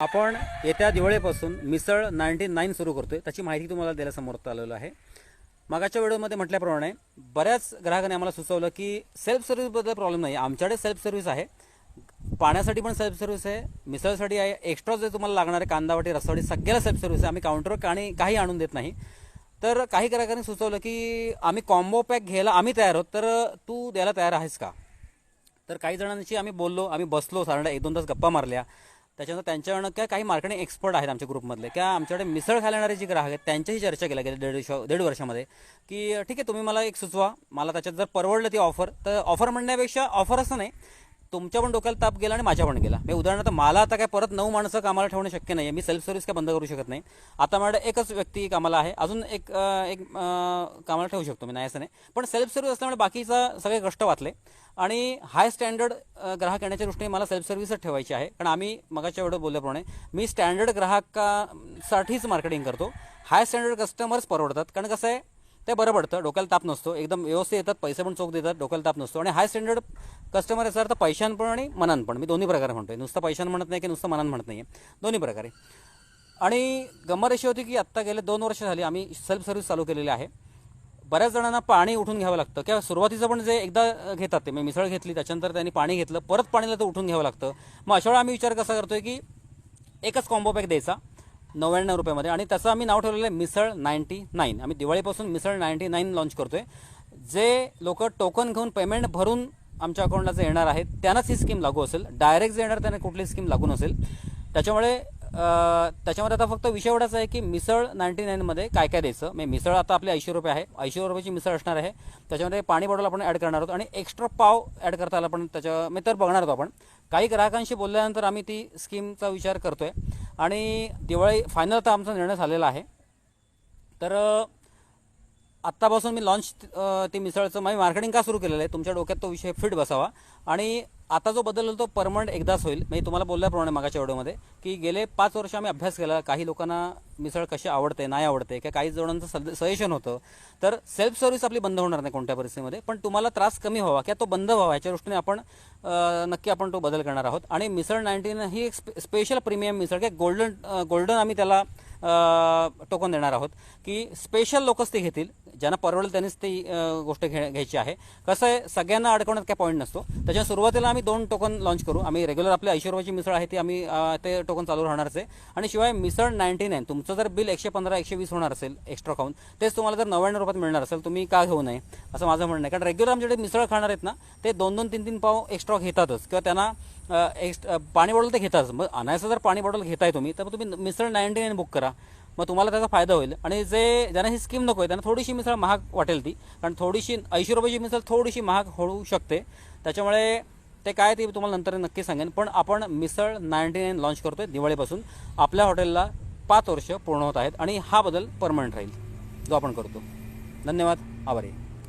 आपण येत्या दिवाळीपासून Misal ninety nine सुरू करतोय. त्याची माहिती तुम्हाला द्यायला समोर आलेलं आहे. मागाच्या व्हिडिओमध्ये म्हटल्याप्रमाणे बऱ्याच ग्राहकांनी आम्हाला सुचवलं की सेल्फ सर्व्हिसबद्दल प्रॉब्लेम नाही आमच्याकडे सेल्फ सर्व्हिस आहे. पाण्यासाठी पण सेल्फ सर्व्हिस आहे. मिसळसाठी आहे. एक्स्ट्रा जे तुम्हाला लागणार आहे कांदावाटी रसावाटी सगळ्याला सेल्फ सर्व्हिस आहे. आम्ही काउंटरवर आणि काही आणून देत नाही. तर काही ग्राहकांनी सुचवलं की आम्ही कॉम्बो पॅक घ्यायला आम्ही तयार आहोत. तर तू द्यायला तयार आहेस का? तर काही जणांशी आम्ही बोललो आम्ही बसलो साधारण एक दोन तास गप्पा मारल्या. त्याच्यानंतर त्यांच्याकडनं काय काही मार्केटिंग एक्सपर्ट आहेत आमच्या ग्रुपमधले. किंवा आमच्याकडे मिसळ खायला येणारे जे ग्राहक आहेत त्यांच्याशी चर्चा केल्या गेल्या दीड वर्ष दीड वर्षामध्ये की ठीक आहे तुम्ही मला एक सुचवा. मला त्याच्यात जर परवडलं ती ऑफर तर ऑफर म्हणण्यापेक्षा ऑफर असं नाही तुमच्या पण डोक्याला ताप गेला आणि माझ्या पण गेला. मी उदाहरणार्थ मला आता काय परत नऊ माणसं कामाला ठेवणं शक्य नाही आहे मी सेल्फ सर्व्हिस काय बंद करू शकत नाही. आता माझ्याकडे एकच व्यक्ती कामाला आहे. अजून एक एक कामाला ठेवू शकतो मी नाही असं नाही. पण सेल्फ सर्व्हिस असल्यामुळे बाकीचा सगळे कष्ट वाचले. आणि हाय स्टँडर्ड ग्राहक येण्याच्या दृष्टीने मला सेल्फ सर्व्हिसच ठेवायची आहे. कारण आम्ही मगाच्या वेळेत बोलल्याप्रमाणे मी स्टँडर्ड ग्राहकासाठीच मार्केटिंग करतो. हाय स्टँडर्ड कस्टमर्स परवडतात. कारण कसं आहे ते बरं पडतं डोक्याला ताप नसतो. एकदम व्यवस्थित येतात पैसे पण चोख देतात डोक्याला ताप नसतो. आणि हाय स्टँडर्ड कस्टमर याचा तर पैशान पण आणि मनान पण मी दोन्ही प्रकारे म्हणतोय. नुसतं पैशान म्हणत नाही की नुसतं मनान म्हणत नाही दोन्ही प्रकारे. आणि गंमत अशी होती की आत्ता गेले दोन वर्ष झाली आम्ही सेल्फ सर्व्हिस चालू केलेली आहे. बऱ्याच जणांना पाणी उठून घ्यावं लागतं. किंवा सुरुवातीचं पण जे एकदा घेतात ते मी मिसळ घेतली त्याच्यानंतर त्यांनी पाणी घेतलं परत पाणीला तर उठून घ्यावं लागतं. मग अशा वेळा आम्ही विचार कसा करतोय की एकच कॉम्बो पॅक द्यायचा. नव्याण्णव रुपयामध्ये. आणि त्याचं आम्ही नाव ठेवलेलं आहे मिसळ नाईन्टी नाईन. आम्ही दिवाळीपासून मिसळ नाईन्टी नाईन लॉन्च आहे जे लोक टोकन घेऊन पेमेंट भरून आमच्या अकाउंटला जे येणार आहेत त्यांनाच ही स्कीम लागू असेल. डायरेक्ट जे येणार त्यांना कुठली स्कीम लागू नसेल. त्याच्यामुळे त्याच्यामध्ये आता फक्त विषय एवढाच आहे की मिसळ नाईन्टी नाईनमध्ये काय काय द्यायचं? म्हणजे मिसळ आता आपली ऐंशी रुपये आहे. ऐंशी रुपयाची मिसळ असणार आहे. त्याच्यामध्ये पाणी बॉटल आपण ॲड करणार आहोत आणि एक्स्ट्रा पाव ॲड करता आला पण त्याच्या मी तर बघणार आहोत आपण. काही ग्राहकांशी बोलल्यानंतर आम्ही ती स्कीमचा विचार करतो आहे आणि दिवाळी फायनल आता आमचा निर्णय झालेला आहे. तर आत्तापासून मी लॉन्च ते मिसळचं म्हणजे मी मार्केटिंग का सुरू केलेलं आहे? तुमच्या डोक्यात तो विषय फिट बसावा. आणि आता जो बदल होईल तो परमनंट एकदाच होईल. मी तुम्हाला बोलल्याप्रमाणे मागाच्या व्हिडिओमध्ये की गेले पाच वर्ष आम्ही अभ्यास केला काही लोकांना मिसळ कशी आवडते नाही आवडते किंवा काही जणांचं सजेशन होतं तर सेल्फ सर्व्हिस आपली बंद होणार नाही कोणत्या परिस्थितीमध्ये पण तुम्हाला त्रास कमी व्हावा किंवा तो बंद व्हावा याच्या दृष्टीने आपण नक्की आपण तो बदल करणार आहोत. आणि मिसळ नाईन्टीन ही एक स्पेशल प्रीमियम मिसळ किंवा गोल्डन गोल्डन आम्ही त्याला टोकन देणार आहोत की स्पेशल लोकच ते घेतील ज्यांना परवडेल त्यांनीच ती गोष्ट घे घ्यायची आहे. कसं आहे सगळ्यांना अडकवण्यात काय पॉईंट नसतो. त्याच्या सुरुवातीला आम्ही दोन टोकन लॉन्च करू. आम्ही रेग्युलर आपल्या ऐंशी मिसळ आहे ती आम्ही ते टोकन चालू राहणारच आहे आणि शिवाय मिसळ नाईन्टी नाईन तुमचं जर बिल एकशे पंधरा एकशे वीस होणार असेल एक्स्ट्रा खाऊन तेच तुम्हाला जर नव्याण्णव रुपयात मिळणार असेल तुम्ही का घेऊ नये? असं माझं म्हणणं आहे. कारण रेग्युलर आमच्याकडे मिसळ खाणार आहेत ना ते दोन दोन तीन तीन पाव एक्स्ट्रा घेतातच. किंवा त्यांना एक्स्ट पाणी बॉटल ते घेतातच. मग अनायचं जर पाणी बॉटल घेताय तुम्ही तर मग तुम्ही मिसळ नाईन्टी नाईन बुक करा. मग तुम्हाला त्याचा फायदा होईल. आणि जे ज्यांना ही स्कीम नको आहे त्यांना थोडीशी मिसळ महाग वाटेल ती. कारण थोडीशी ऐंशी रुपयाची मिसळ थोडीशी महाग होऊ शकते. त्याच्यामुळे ते काय ते तुम्हाला नंतर नक्की सांगेन. पण आपण मिसळ नाईन्टी नाईन लॉन्च करतोय दिवाळीपासून. आपल्या हॉटेलला पाच वर्ष पूर्ण होत आहेत आणि हा बदल परमनंट राहील जो आपण करतो. धन्यवाद. आभारी